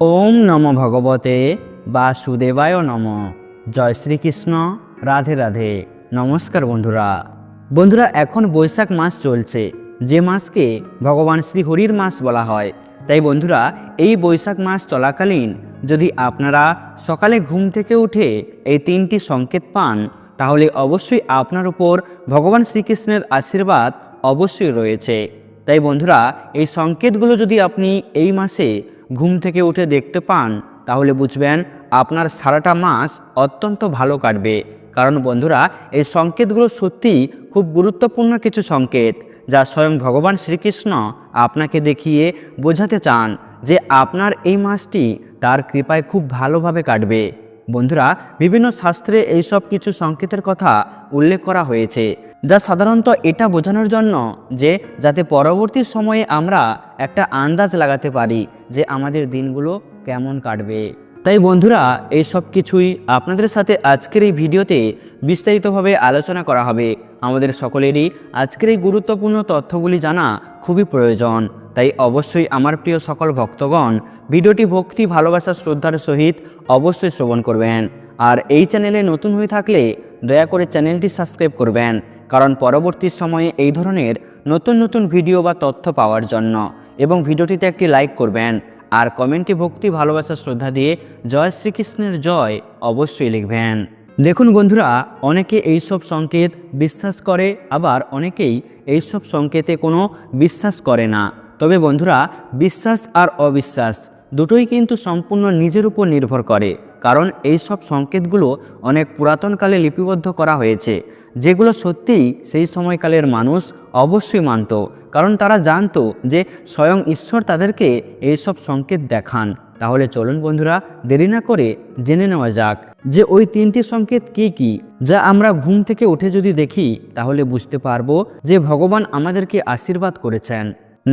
ওম নম ভগবতে বাসুদেবায় নম। জয় শ্রীকৃষ্ণ, রাধে রাধে। নমস্কার বন্ধুরা। বন্ধুরা, এখন বৈশাখ মাস চলছে। যে মাসকে ভগবান শ্রীহরির মাস বলা হয়। তাই বন্ধুরা, এই বৈশাখ মাস চলাকালীন যদি আপনারা সকালে ঘুম থেকে উঠে এই তিনটি সংকেত পান, তাহলে অবশ্যই আপনার উপর ভগবান শ্রীকৃষ্ণের আশীর্বাদ অবশ্যই রয়েছে। তাই বন্ধুরা, এই সংকেতগুলো যদি আপনি এই মাসে ঘুম থেকে উঠে দেখতে পান, তাহলে বুঝবেন আপনার সারাটা মাস অত্যন্ত ভালো কাটবে। কারণ বন্ধুরা, এই সংকেতগুলো সত্যিই খুব গুরুত্বপূর্ণ কিছু সংকেত, যা স্বয়ং ভগবান শ্রীকৃষ্ণ আপনাকে দেখিয়ে বোঝাতে চান যে আপনার এই মাসটি তার কৃপায় খুব ভালোভাবে কাটবে। বন্ধুরা, বিভিন্ন শাস্ত্রে এইসব কিছু সংকেতের কথা উল্লেখ করা হয়েছে, যা সাধারণত এটা বোঝানোর জন্য যে, যাতে পরবর্তী সময়ে আমরা একটা আন্দাজ লাগাতে পারি যে আমাদের দিনগুলো কেমন কাটবে। তাই বন্ধুরা এই সব কিছুই আপনাদের সাথে আজকের এই ভিডিওতে বিস্তারিতভাবে আলোচনা করা হবে। আমাদের সকলেরই আজকের এই গুরুত্বপূর্ণ তথ্যগুলি জানা খুবই প্রয়োজন। তাই অবশ্যই আমার প্রিয় সকল ভক্তগণ, ভিডিওটি ভক্তি, ভালোবাসা, শ্রদ্ধার সহিত অবশ্যই শ্রবণ করবেন। আর এই চ্যানেলে নতুন হয়ে থাকলে দয়া করে চ্যানেলটি সাবস্ক্রাইব করবেন, কারণ পরবর্তী সময়ে এই ধরনের নতুন নতুন ভিডিও বা তথ্য পাওয়ার জন্য। এবং ভিডিওটিতে একটি লাইক করবেন, আর কমেন্টে ভক্তি, ভালোবাসা, শ্রদ্ধা দিয়ে জয় শ্রীকৃষ্ণের জয় অবশ্যই লিখবেন। দেখুন বন্ধুরা, অনেকে এইসব সংকেত বিশ্বাস করে, আবার অনেকেই এইসব সংকেতে কোনো বিশ্বাস করে না। তবে বন্ধুরা, বিশ্বাস আর অবিশ্বাস দুটোই কিন্তু সম্পূর্ণ নিজের উপর নির্ভর করে, কারণ এই সব সংকেতগুলো অনেক পুরাতনকালে লিপিবদ্ধ করা হয়েছে। যেগুলো সত্যিই সেই সময়কালের মানুষ অবশ্যই মানত, কারণ তারা জানতো যে স্বয়ং ঈশ্বর তাদেরকে এইসব সংকেত দেখান। তাহলে চলুন বন্ধুরা, দেরি না করে জেনে নেওয়া যাক যে ওই তিনটি সংকেত কি কি, যা আমরা ঘুম থেকে উঠে যদি দেখি, তাহলে বুঝতে পারব যে ভগবান আমাদেরকে আশীর্বাদ করেছেন।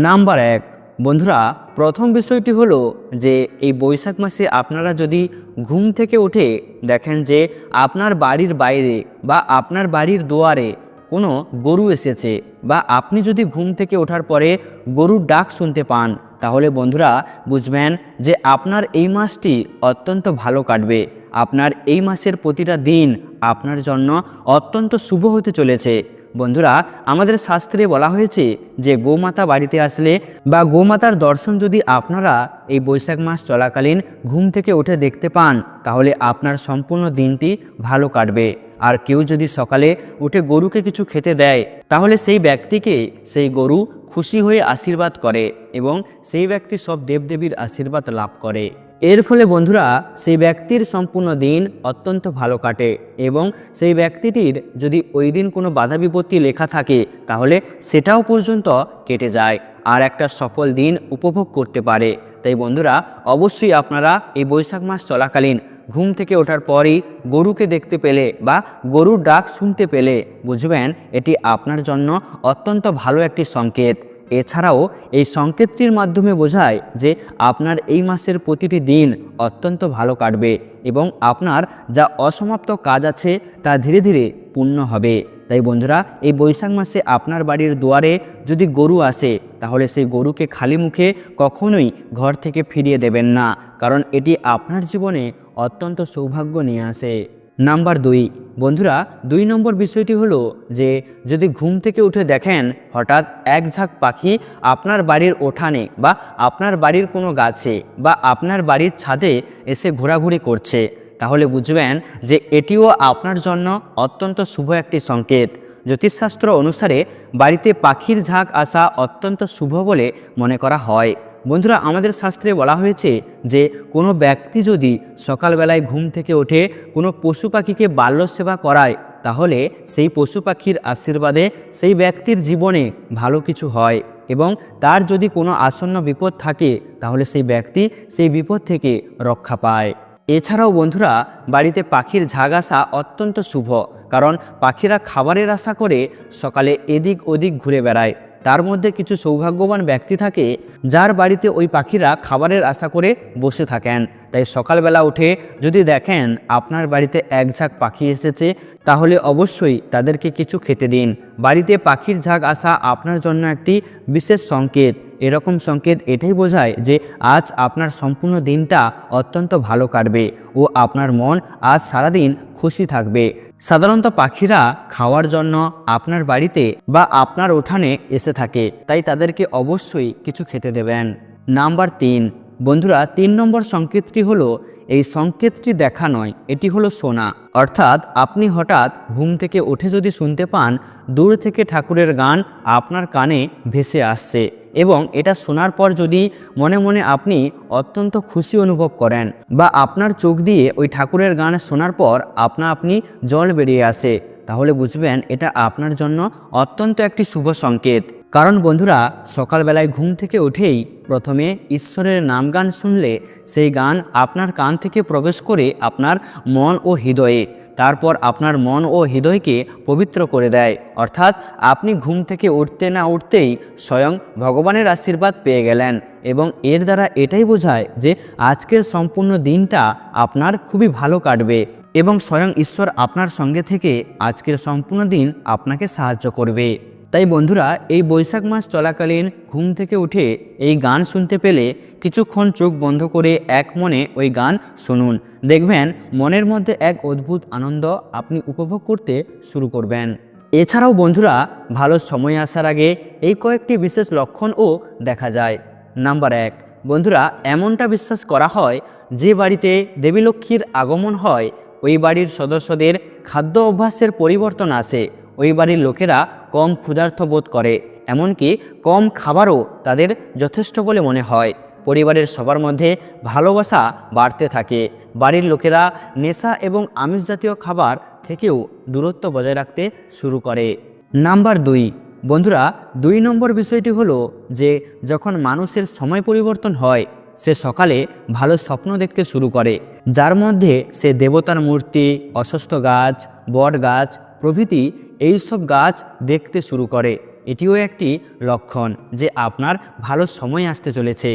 নাম্বার এক, বন্ধুরা, প্রথম বিষয়টি হলো যে এই বৈশাখ মাসে আপনারা যদি ঘুম থেকে উঠে দেখেন যে আপনার বাড়ির বাইরে বা আপনার বাড়ির দুয়ারে কোনো গরু এসেছে বা আপনি যদি ঘুম থেকে ওঠার পরে গরুর ডাক শুনতে পান, তাহলে বন্ধুরা বুঝবেন যে আপনার এই মাসটি অত্যন্ত ভালো কাটবে। আপনার এই মাসের প্রতিটা দিন আপনার জন্য অত্যন্ত শুভ হতে চলেছে। বন্ধুরা, আমাদের শাস্ত্রে বলা হয়েছে যে গোমাতা বাড়িতে আসলে বা গোমাতার দর্শন যদি আপনারা এই বৈশাখ মাস চলাকালীন ঘুম থেকে উঠে দেখতে পান, তাহলে আপনার সম্পূর্ণ দিনটি ভালো কাটবে। আর কেউ যদি সকালে উঠে গরুকে কিছু খেতে দেয়, তাহলে সেই ব্যক্তিকে সেই গরু খুশি হয়ে আশীর্বাদ করে এবং সেই ব্যক্তি সব দেবদেবীর আশীর্বাদ লাভ করে। এর ফলে বন্ধুরা, সেই ব্যক্তির সম্পূর্ণ দিন অত্যন্ত ভালো কাটে এবং সেই ব্যক্তিটির যদি ওই দিন কোনো বাধা বিপত্তি লেখা থাকে, তাহলে সেটাও পর্যন্ত কেটে যায় আর একটা সফল দিন উপভোগ করতে পারে। তাই বন্ধুরা, অবশ্যই আপনারা এই বৈশাখ মাস চলাকালীন ঘুম থেকে ওঠার পরই গরুকে দেখতে পেলে বা গরুর ডাক শুনতে পেলে, বুঝবেন, এটি আপনার জন্য অত্যন্ত ভালো একটি সংকেত। এছাড়াও এই সংকেতটির মাধ্যমে বোঝায় যে আপনার এই মাসের প্রতিটি দিন অত্যন্ত ভালো কাটবে এবং আপনার যা অসমাপ্ত কাজ আছে তা ধীরে ধীরে পূর্ণ হবে। তাই বন্ধুরা, এই বৈশাখ মাসে আপনার বাড়ির দুয়ারে যদি গরু আসে, তাহলে সেই গরুকে খালি মুখে কখনোই ঘর থেকে ফিরিয়ে দেবেন না, কারণ এটি আপনার জীবনে অত্যন্ত সৌভাগ্য নিয়ে আসে। নাম্বার দুই। বন্ধুরা, দুই নম্বর বিষয়টি হলো যে, যদি ঘুম থেকে উঠে দেখেন হঠাৎ এক ঝাঁক পাখি আপনার বাড়ির ওঠানে বা আপনার বাড়ির কোনো গাছে বা আপনার বাড়ির ছাদে এসে ঘোরাঘুরি করছে, তাহলে বুঝবেন যে এটিও আপনার জন্য অত্যন্ত শুভ একটি সংকেত। জ্যোতিষশাস্ত্র অনুসারে বাড়িতে পাখির ঝাঁক আসা অত্যন্ত শুভ বলে মনে করা হয়। বন্ধুরা, আমাদের শাস্ত্রে বলা হয়েছে যে কোনো ব্যক্তি যদি সকালবেলায় ঘুম থেকে ওঠে, কোনো পশু পাখিকে বাল্য সেবা করায়, তাহলে সেই পশু পাখির আশীর্বাদে সেই ব্যক্তির জীবনে ভালো কিছু হয় এবং তার যদি কোনো আসন্ন বিপদ থাকে, তাহলে সেই ব্যক্তি সেই বিপদ থেকে রক্ষা পায়। এছাড়াও বন্ধুরা, বাড়িতে পাখির ঝাগ আসা অত্যন্ত শুভ, কারণ পাখিরা খাবারের আশা করে সকালে এদিক ওদিক ঘুরে বেড়ায়। তার মধ্যে কিছু সৌভাগ্যবান ব্যক্তি থাকে যার বাড়িতে ওই পাখিরা খাবারের আশা করে বসে থাকেন। তাই সকালবেলা উঠে যদি দেখেন আপনার বাড়িতে এক ঝাঁক পাখি এসেছে, তাহলে অবশ্যই তাদেরকে কিছু খেতে দিন। বাড়িতে পাখির ঝাঁক আসা আপনার জন্য একটি বিশেষ সংকেত। এরকম সংকেত এটাই বোঝায় যে আজ আপনার সম্পূর্ণ দিনটা অত্যন্ত ভালো কাটবে ও আপনার মন আজ সারাদিন খুশি থাকবে। সাধারণত পাখিরা খাওয়ার জন্য আপনার বাড়িতে বা আপনার উঠানে এসে থাকে, তাই তাদেরকে অবশ্যই কিছু খেতে দেবেন। নাম্বার তিন বন্ধুরা, তিন নম্বর সংকেতটি হলো, এই সংকেতটি দেখা নয়, এটি হলো শোনা। অর্থাৎ, আপনি হঠাৎ ঘুম থেকে উঠে যদি শুনতে পান, দূর থেকে ঠাকুরের গান আপনার কানে ভেসে আসছে এবং এটা শোনার পর যদি মনে মনে আপনি অত্যন্ত খুশি অনুভব করেন বা আপনার চোখ দিয়ে ওই ঠাকুরের গান শোনার পর আপনা আপনি জল বেরিয়ে আসে, তাহলে বুঝবেন এটা আপনার জন্য অত্যন্ত একটি শুভ সংকেত। কারণ বন্ধুরা, সকালবেলায় ঘুম থেকে উঠেই প্রথমে ঈশ্বরের নাম গান শুনলে সেই গান আপনার কান থেকে প্রবেশ করে আপনার মন ও হৃদয়ে, তারপর আপনার মন ও হৃদয়কে পবিত্র করে দেয়। অর্থাৎ আপনি ঘুম থেকে উঠতে না উঠতেই স্বয়ং ভগবানের আশীর্বাদ পেয়ে গেলেন এবং এর দ্বারা এটাই বোঝায় যে আজকের সম্পূর্ণ দিনটা আপনার খুবই ভালো কাটবে এবং স্বয়ং ঈশ্বর আপনার সঙ্গে থেকে আজকের সম্পূর্ণ দিন আপনাকে সাহায্য করবে। তাই বন্ধুরা, এই বৈশাখ মাস চলাকালীন ঘুম থেকে উঠে এই গান শুনতে পেলে কিছুক্ষণ চোখ বন্ধ করে এক মনে ওই গান শুনুন। দেখবেন, মনের মধ্যে এক অদ্ভুত আনন্দ আপনি উপভোগ করতে শুরু করবেন। এছাড়াও বন্ধুরা, ভালো সময় আসার আগে এই কয়েকটি বিশেষ লক্ষণও দেখা যায়। নাম্বার এক, বন্ধুরা, এমনটা বিশ্বাস করা হয়, যে বাড়িতে দেবী লক্ষ্মীর আগমন হয়, ওই বাড়ির সদস্যদের খাদ্য অভ্যাসের পরিবর্তন আসে। ওই বাড়ির লোকেরা কম ক্ষুধার্থ বোধ করে, এমনকি কম খাবারও তাদের যথেষ্ট বলে মনে হয়। পরিবারের সবার মধ্যে ভালোবাসা বাড়তে থাকে। বাড়ির লোকেরা নেশা এবং আমিষ জাতীয় খাবার থেকেও দূরত্ব বজায় রাখতে শুরু করে। নাম্বার দুই। বন্ধুরা, দুই নম্বর বিষয়টি হলো যে, যখন মানুষের সময় পরিবর্তন হয়, সে সকালে ভালো স্বপ্ন দেখতে শুরু করে। যার মধ্যে সে দেবতার মূর্তি, অসুস্থ গাছ, বট গাছ প্রভৃতি এইসব গাছ দেখতে শুরু করে। এটিও একটি লক্ষণ যে আপনার ভালো সময় আসতে চলেছে।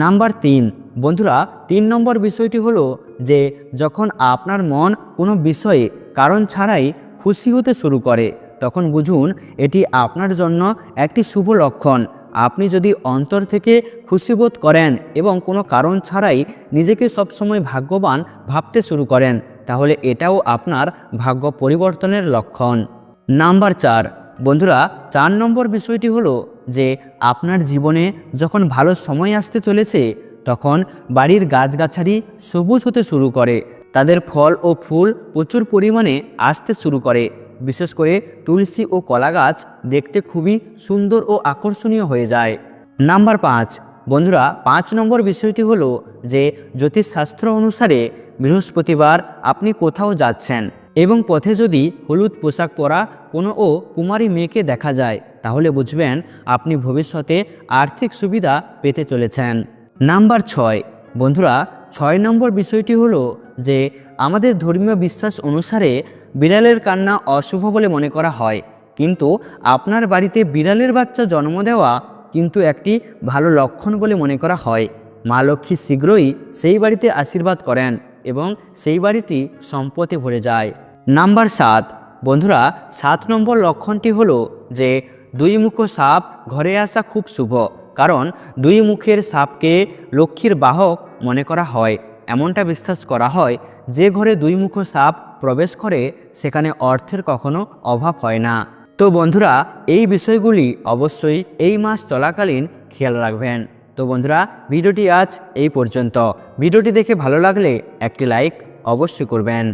নাম্বার তিন। বন্ধুরা, তিন নম্বর বিষয়টি হলো যে যখন আপনার মন কোনো বিষয়ে কারণ ছাড়াই খুশি হতে শুরু করে তখন বুঝুন এটি আপনার জন্য একটি শুভ লক্ষণ। আপনি যদি অন্তর থেকে খুশি বোধ করেন এবং কোনো কারণ ছাড়াই নিজেকে সবসময় ভাগ্যবান ভাবতে শুরু করেন, তাহলে এটাও আপনার ভাগ্য পরিবর্তনের লক্ষণ। নাম্বার চার। বন্ধুরা, চার নম্বর বিষয়টি হলো যে আপনার জীবনে যখন ভালো সময় আসতে চলেছে, তখন বাড়ির গাছগাছালি সবুজ হতে শুরু করে। তাদের ফল ও ফুল প্রচুর পরিমাণে আসতে শুরু করে। বিশেষ করে তুলসী ও কলা গাছ দেখতে খুবই সুন্দর ও আকর্ষণীয় হয়ে যায়। নাম্বার পাঁচ, বন্ধুরা, পাঁচ নম্বর বিষয়টি হলো যে জ্যোতিষশাস্ত্র অনুসারে বৃহস্পতিবার আপনি কোথাও যাচ্ছেন এবং পথে যদি হলুদ পোশাক পরা কোনো ও কুমারী মেয়েকে দেখা যায়, তাহলে বুঝবেন আপনি ভবিষ্যতে আর্থিক সুবিধা পেতে চলেছেন। নাম্বার ছয়, বন্ধুরা, ছয় নম্বর বিষয়টি হলো যে আমাদের ধর্মীয় বিশ্বাস অনুসারে বিড়ালের কান্না অশুভ বলে মনে করা হয়। কিন্তু আপনার বাড়িতে বিড়ালের বাচ্চা জন্ম দেওয়া কিন্তু একটি ভালো লক্ষণ বলে মনে করা হয়। মা লক্ষ্মী শীঘ্রই সেই বাড়িতে আশীর্বাদ করেন এবং সেই বাড়িটি সম্পদে ভরে যায়। নাম্বার সাত। বন্ধুরা, সাত নম্বর লক্ষণটি হলো যে দুই মুখ সাপ ঘরে আসা খুব শুভ। কারণ দুই মুখের সাপকে লক্ষ্মীর বাহক মনে করা হয়। এমনটা বিশ্বাস করা হয় যে ঘরে দুই মুখো সাপ প্রবেশ করে, সেখানে অর্থের কখনো অভাব হয় না। তো বন্ধুরা, এই বিষয়গুলি অবশ্যই এই মাস চলাকালীন খেয়াল রাখবেন। তো বন্ধুরা, ভিডিওটি আজ এই পর্যন্ত। ভিডিওটি দেখে ভালো লাগলে একটি লাইক অবশ্যই করবেন।